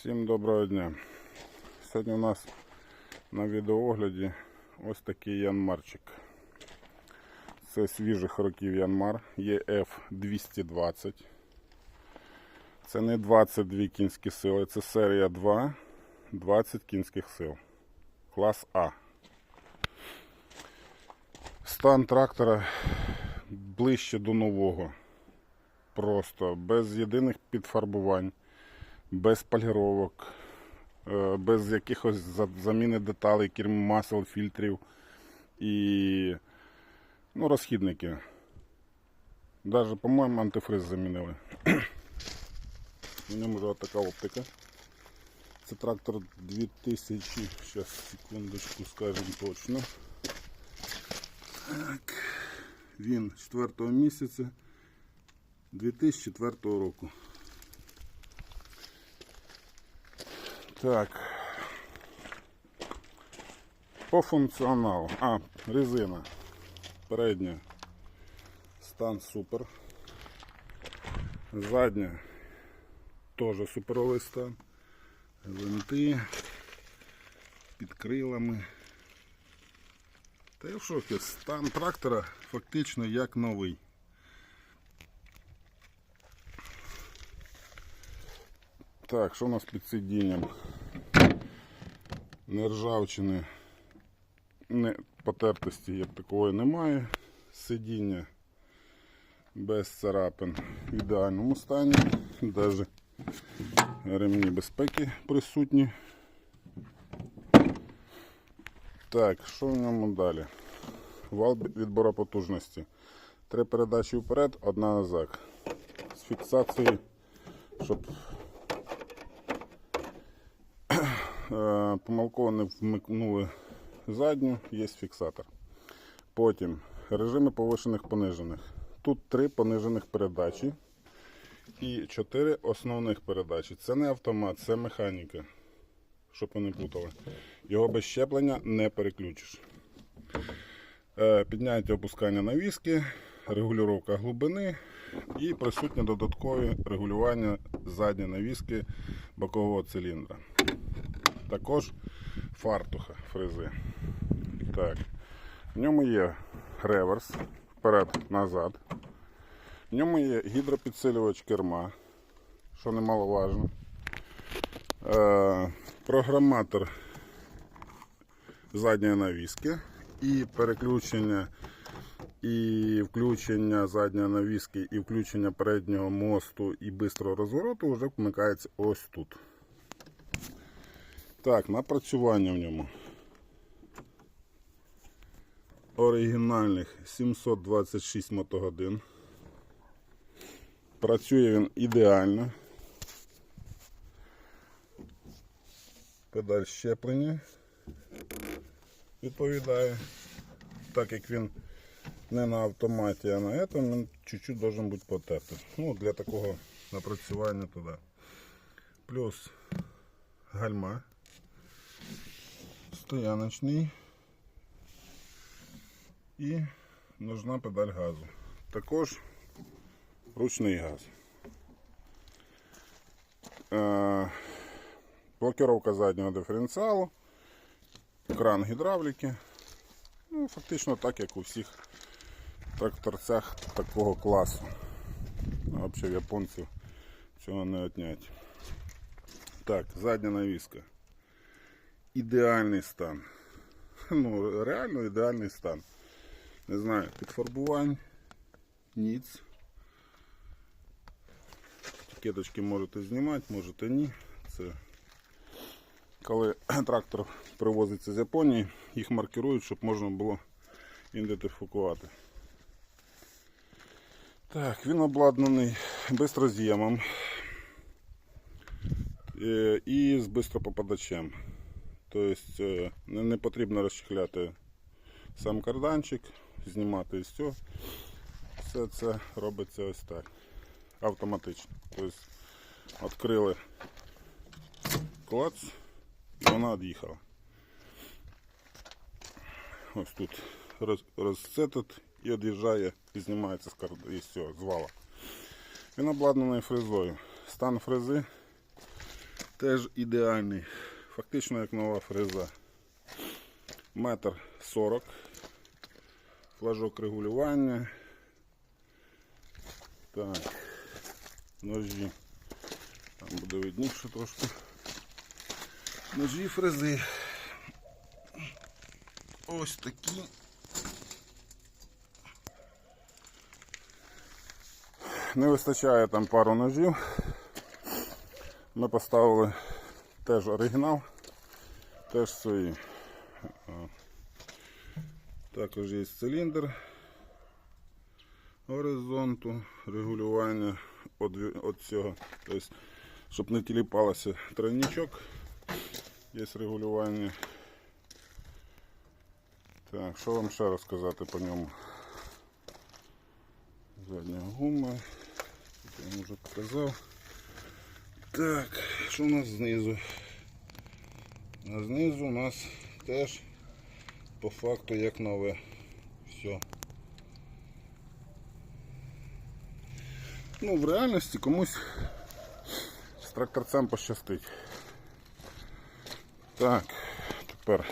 Всім доброго дня. Сьогодні у нас на відеоогляді ось такий янмарчик. Це свіжих років янмар ЄФ 220. Це не 22 кінські сили, це серія 2, 20 кінських сил. Клас А. Стан трактора ближче до нового. Просто без єдиних підфарбувань без поліровок, е, без якихось заміни деталей, крім масел, фільтрів і ну, розхідники. Даже, по-моєму, антифриз замінили. У ньому вже така оптика. Це трактор 2000, зараз секундочку скажемо точно. Так. Він 4 місяця 2004 року. Так. По функціоналу. А, резина. Передня. Стан супер. Задня. Теж суперовий стан. Гвинти. Під крилами. Та я в шокі. Стан трактора фактично як новий. Так, що у нас під сидінням? Нержавчини, не, потертості як такої немає. Сидіння без царапин в ідеальному стані. Навіть ремні безпеки присутні. Так, що в ньому далі? Вал відбору потужності. Три передачі вперед, одна назад. З фіксацією, щоб Е, помилково не вмикнули задню, є фіксатор. Потім режими повишених понижених. Тут три понижених передачі і чотири основних передачі. Це не автомат, це механіка. Щоб ви не путали. Його без щеплення не переключиш. Е, Підняття опускання навіски, регулювання глибини і присутнє додаткові регулювання задньої навіски бокового циліндра. Також фартуха фрези. Так. В ньому є реверс вперед-назад. В ньому є гідропідсилювач керма, що немаловажно. Е, програматор задньої навіски і переключення і включення задньої навіски, і включення переднього мосту і бистрого розвороту вже вмикається ось тут. Так, напрацювання в ньому. Оригінальних 726 мотогодин. Працює він ідеально. Педаль щеплення відповідає. Так як він не на автоматі, а на этом, він чуть-чуть должен бути потертий. Ну, для такого напрацювання туди. Плюс гальма стояночний і нужна педаль газу. Також ручний газ. Е, блокировка заднього диференціалу, кран гідравліки. Ну, фактично так, як у всіх тракторцях такого класу. Ну, Взагалі в японців цього не отнять. Так, задня навіска ідеальний стан. Ну, реально ідеальний стан. Не знаю, підфарбувань, ніц. Етикеточки можете знімати, можете ні. Це коли трактор привозиться з Японії, їх маркирують, щоб можна було ідентифікувати. Так, він обладнаний бистроз'ємом е, і з бистропопадачем. Тобто е, не, потрібно розчехляти сам карданчик, знімати і все. Все це робиться ось так. Автоматично. Тобто відкрили клац і вона від'їхала. Ось тут роз, розцетить і від'їжджає і знімається з все, з вала. Він обладнаний фрезою. Стан фрези Теж ідеальний. Фактично як нова фреза. Метр сорок. Флажок регулювання. Так. Ножі. Там буде видніше трошки. Ножі фрези. Ось такі. Не вистачає там пару ножів. Ми поставили теж оригінал, теж свої. Також є циліндр горизонту, регулювання от цього. Тобто, щоб не тіліпалося тройничок. Є регулювання. Так, що вам ще розказати по ньому? Задня гума. Я вам вже показав. Так, що у нас знизу? А знизу у нас теж по факту як нове. Все. Ну, в реальності комусь з тракторцем пощастить. Так, тепер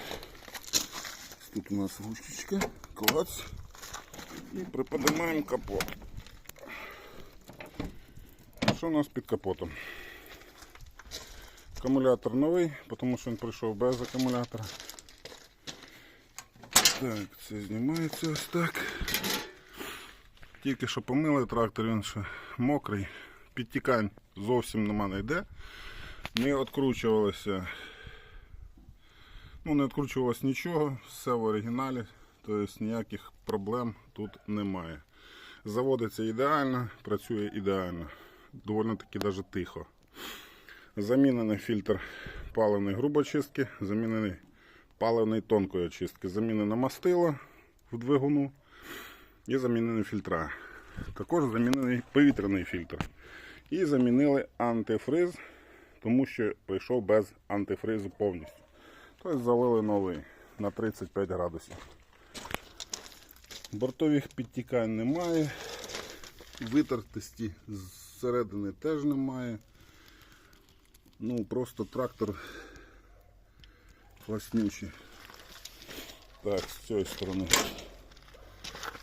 тут у нас ручечка, клац. І приподнимаємо капот. Що у нас під капотом? Акумулятор новий, тому що він прийшов без акумулятора. Так, це знімається ось так. Тільки що помили трактор, він ще мокрий. Підтікань зовсім нема не йде. Не відкручувалося. Ну, не відкручувалось нічого, все в оригіналі, тобто ніяких проблем тут немає. Заводиться ідеально, працює ідеально, доволі таки навіть тихо. Замінений фільтр паливної грубочистки, замінений паливний тонкої очистки, замінено мастило в двигуну і замінені фільтра. Також замінений повітряний фільтр. І замінили антифриз, тому що прийшов без антифризу повністю. Тобто залили новий на 35 градусів. Бортових підтікань немає. Витертості зсередини теж немає. Ну, просто трактор класнючий. Так, з цієї сторони.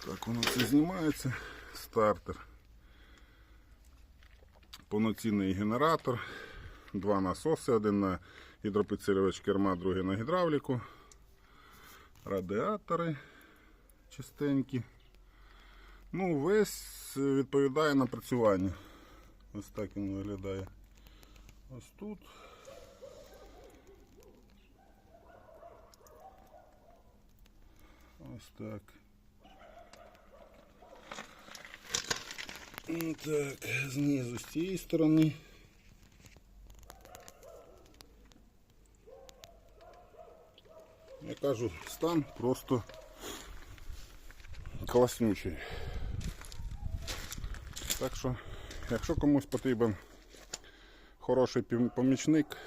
Так, воно все знімається. Стартер. Повноцінний генератор. Два насоси, один на гідропідсилювач керма, другий на гідравліку. Радіатори чистенькі. Ну, весь відповідає на працювання. Ось так він виглядає. Ось тут. Ось так. Ну, Так, знизу з цієї сторони. Я кажу, стан просто класнючий. Так що, якщо комусь потрібен хороший помічник,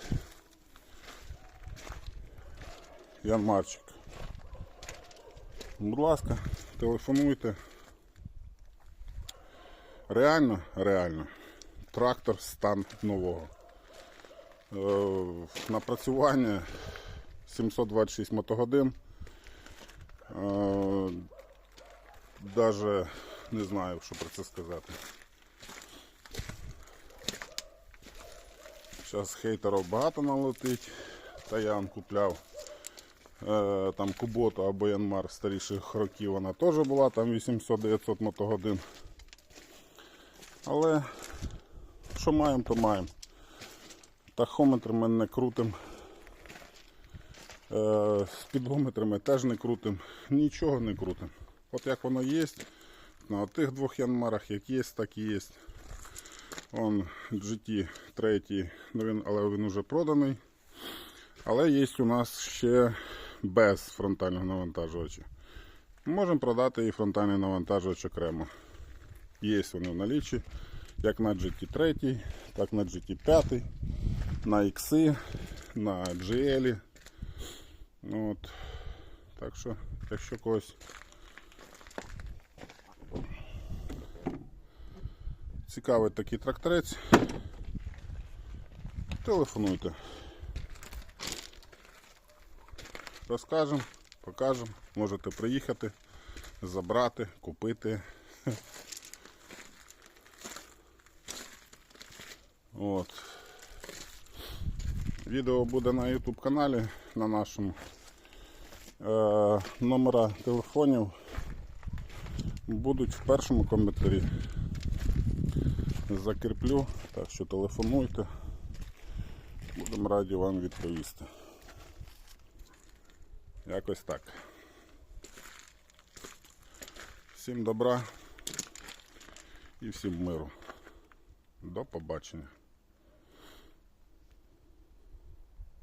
Ян Марчик. Будь ласка, телефонуйте. Реально, реально. Трактор стан нового. Е, напрацювання 726 мотогодин. Е, Даже не знаю, що про це сказати. Зараз хейтерів багато налетить. Та я купляв е, там Куботу або Янмар старіших років, вона теж була, там 800-900 мотогодин. Але що маємо, то маємо. Тахометр ми не крутим. Е, Спідометри ми теж не крутим. Нічого не крутим. От як воно є, на тих двох янмарах, як є, так і є. Он GT 3, ну він, але він вже проданий. Але є у нас ще без фронтального навантажувача. Можемо продати і фронтальний навантажувач окремо. Є вони в налічі, як на GT3, так на GT5, на X, на GL. От. Так що, якщо когось цікавить такий тракторець, телефонуйте. Розкажемо, покажемо. Можете приїхати, забрати, купити. От. Відео буде на YouTube каналі на нашому. Е, номера телефонів будуть в першому коментарі. Закріплю, так що телефонуйте. Будемо раді вам відповісти. Якось так. Всім добра і всім миру. До побачення.